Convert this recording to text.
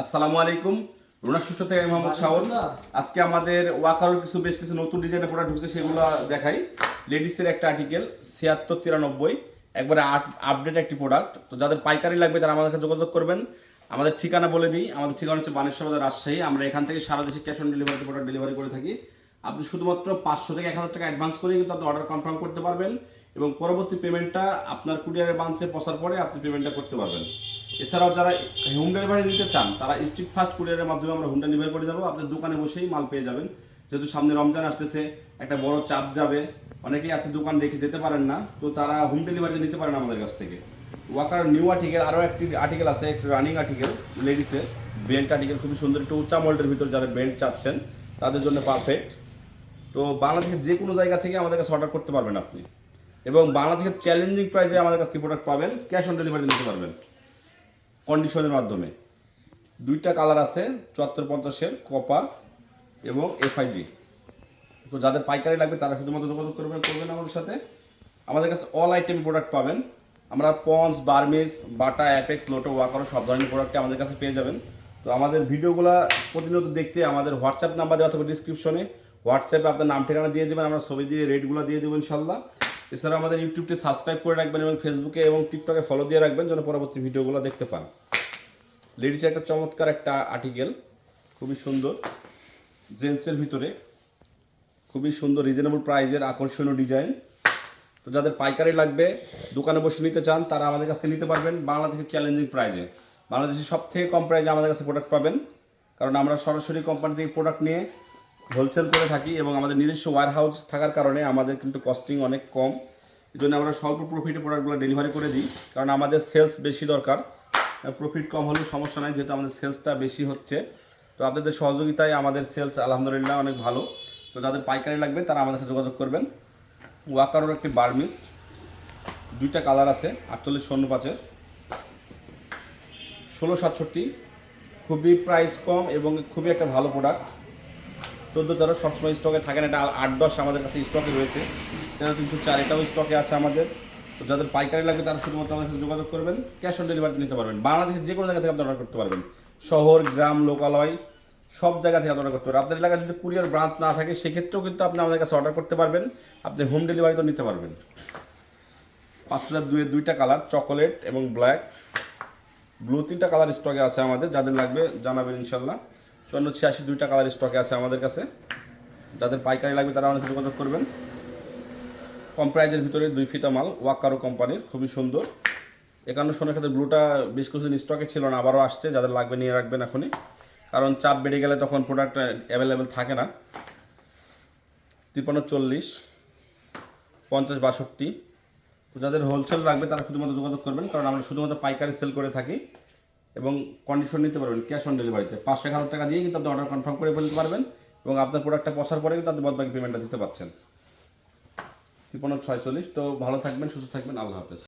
আসসালামু আলাইকুম। রুনা সুস্থ থেকে মোহাম্মদ শাওন। আজকে আমাদের ওয়াকারোর কিছু বেশ কিছু নতুন ডিজাইনের প্রোডাক্ট ঢুকছে সেগুলো দেখাই। লেডিসের একটা আর্টিকেল ছিয়াত্তর তিরানব্বই। একবারে আপডেট একটি প্রোডাক্ট তো যাদের পাইকারি লাগবে তারা আমাদের কাছে যোগাযোগ করবেন। আমাদের ঠিকানা বলে দিই। আমাদের ঠিকানা হচ্ছে বানেশ্বর রাজশাহী। আমরা এখান থেকে সারা দেশে cash on delivery product delivery করে থাকি। আপনি শুধুমাত্র পাঁচশো থেকে এক হাজার টাকা অ্যাডভান্স করে কিন্তু আপনি অর্ডার কনফার্ম করতে পারবেন এবং পরবর্তী পেমেন্টটা আপনার কুরিয়ারের বাঞ্চে পসার পরে আপনি পেমেন্টটা করতে পারবেন। এছাড়াও যারা হোম ডেলিভারি নিতে চান, তারা স্ট্রিট ফাস্ট কুরিয়ারের মাধ্যমে আমরা হোম ডেলিভারি করে যাব। আপনার দোকানে বসেই মাল পেয়ে যাবেন। যেহেতু সামনে রমজান আসতেছে, একটা বড় চাপ যাবে। অনেকেই আছে দোকান রেখে যেতে পারেন না, তো তারা হোম ডেলিভারিতে নিতে পারেন আমাদের কাছ থেকে। ওয়াকার নিউ আর্টিকেল আরও একটি আর্টিকেল আছে, একটি রানিং আর্টিকেল লেডিসের বেল্ট আর্টিকেল খুবই সুন্দর, একটু উচ্চা মোল্ডের ভিতর যারা বেল্ট চাচ্ছেন, তাদের জন্য পারফেক্ট তো বাংলাদেশের যে কোনো জায়গা থেকে আমাদের কাছে অর্ডার করতে পারবেন আপনি। এবং বাংলাদেশের চ্যালেঞ্জিং প্রাইসে আমাদের কাছে প্রোডাক্ট পাবেন ক্যাশ অন ডেলিভারি নিতে পারবেন কন্ডিশনের মাধ্যমে। দুইটা কালার আছে, চুয়াত্তর পঞ্চাশের কপার এবং এফআইজি তো যাদের পাইকারি লাগবে তারা শুধুমাত্র যোগাযোগ করবেন করবেন আমাদের সাথে। আমাদের কাছে অল আইটেম প্রোডাক্ট পাবেন। আমরা পন্স বার্মিস বাটা, অ্যাপেক্স, লোটো, ওয়াকারো সব ধরনের প্রোডাক্টে আমাদের কাছে পেয়ে যাবেন। তো আমাদের ভিডিওগুলো প্রতিনিয়ত দেখতে আমাদের হোয়াটসঅ্যাপ নাম্বার দেওয়া থাকবে ডিসক্রিপশনে হোয়াটসঅ্যাপে আপনার নাম ঠিকানা দিয়ে দেবেন, আমরা ছবি দিয়ে রেটগুলো দিয়ে দেবো ইনশাল্লাহ। এছাড়া আমাদের ইউটিউবটি সাবস্ক্রাইব করে রাখবেন এবং ফেসবুকে এবং টিকটকে ফলো দিয়ে রাখবেন যেন পরবর্তী ভিডিওগুলো দেখতে পান। লেডিসের একটা চমৎকার একটা আর্টিকেল খুবই সুন্দর। জেন্টসের ভিতরে খুবই সুন্দর রিজনেবল প্রাইজের আকর্ষণীয় ডিজাইন তো যাদের পাইকারি লাগবে, দোকানে বসে নিতে চান, তারা আমাদের কাছে নিতে পারবেন বাংলাদেশের চ্যালেঞ্জিং প্রাইজে বাংলাদেশের সব থেকে কম প্রাইজে আমাদের কাছে প্রোডাক্ট পাবেন। কারণ আমরা সরাসরি কোম্পানি থেকে প্রোডাক্ট নিয়ে হোলসেল করে থাকি এবং আমাদের নিজস্ব ওয়ার হাউস থাকার কারণে আমাদের কিন্তু কস্টিং অনেক কম। এই জন্য আমরা স্বল্প প্রফিটে প্রোডাক্টগুলো ডেলিভারি করে দিই, কারণ আমাদের সেলস বেশি দরকার। প্রফিট কম হলেও সমস্যা নাই, যেহেতু আমাদের সেলসটা বেশি হচ্ছে। তো আপনাদের সহযোগিতায় আমাদের সেলস আলহামদুলিল্লাহ অনেক ভালো। তো যাদের পাইকারি লাগবে, তারা আমাদের সাথে যোগাযোগ করবেন। ওয়াকারোর একটি বার্মিস দুইটা কালার আছে, আটচল্লিশ শূন্য পাঁচের। ষোলো সাতষট্টি, খুবই প্রাইস কম এবং খুবই একটা ভালো প্রোডাক্ট চোদ্দ, তেরো, সবসময় স্টকে থাকে না এটা আট, দশ আমাদের কাছে স্টকে রয়েছে। তেরো, তিনশো চার, এটাও স্টকে আছে আমাদের। তো যাদের পাইকারি লাগবে, তারা শুধুমাত্র আমাদের সাথে যোগাযোগ করবেন ক্যাশ অন ডেলিভারি নিতে পারবেন। বাংলাদেশের যে কোনো জায়গা থেকে আপনি অর্ডার করতে পারবেন। শহর, গ্রাম, লোকালয়, সব জায়গা থেকে অর্ডার করতে পারবেন। আপনার এলাকায় যদি কুরিয়ার ব্রাঞ্চ না থাকে, সেক্ষেত্রেও কিন্তু আপনি আমাদের কাছে অর্ডার করতে পারবেন। আপনি হোম ডেলিভারি তো নিতে পারবেন। পাঁচ হাজার দুয়ের দুইটা কালার চকোলেট এবং ব্ল্যাক ব্লু তিনটা কালার স্টকে আছে আমাদের। যাদের লাগবে জানাবেন ইনশাল্লাহ। চুয়ান্ন ছিয়াশি দুইটা কালার স্টকে আছে আমাদের কাছে। যাদের পাইকারি লাগবে তারা সাথে যোগাযোগ করবেন। কম প্রাইজের ভিতরে দুই ফিতা মাল ওয়াকারো কোম্পানির খুবই সুন্দর। একান্ন সোনার ক্ষেত্রে ব্লুটা বেশ কিছুদিন স্টকে ছিল না, আবারও আসছে। যাদের লাগবে নিয়ে রাখবেন এখনই। কারণ চাপ বেড়ে গেলে তখন প্রোডাক্ট অ্যাভেলেবেল থাকে না। তিপ্পান্ন চল্লিশ, পঞ্চাশ বাষট্টি। যাদের হোলসেল লাগবে তারা শুধুমাত্র যোগাযোগ করবেন, কারণ আমরা শুধুমাত্র পাইকারি সেল করে থাকি। এবং কন্ডিশন নিতে পারবেন ক্যাশ অন ডেলিভারিতে পাঁচশো এক হাজার টাকা দিয়ে কিন্তু আপনি অর্ডার কনফার্ম করে ফেলতে পারবেন এবং আপনার প্রোডাক্টটা পছার পরে কিন্তু আপনি বাদবাকি পেমেন্টটা দিতে পারছেন তিপ্পান্ন, ছয়চল্লিশ। তো ভালো থাকবেন, সুস্থ থাকবেন। আল্লাহ হাফেজ।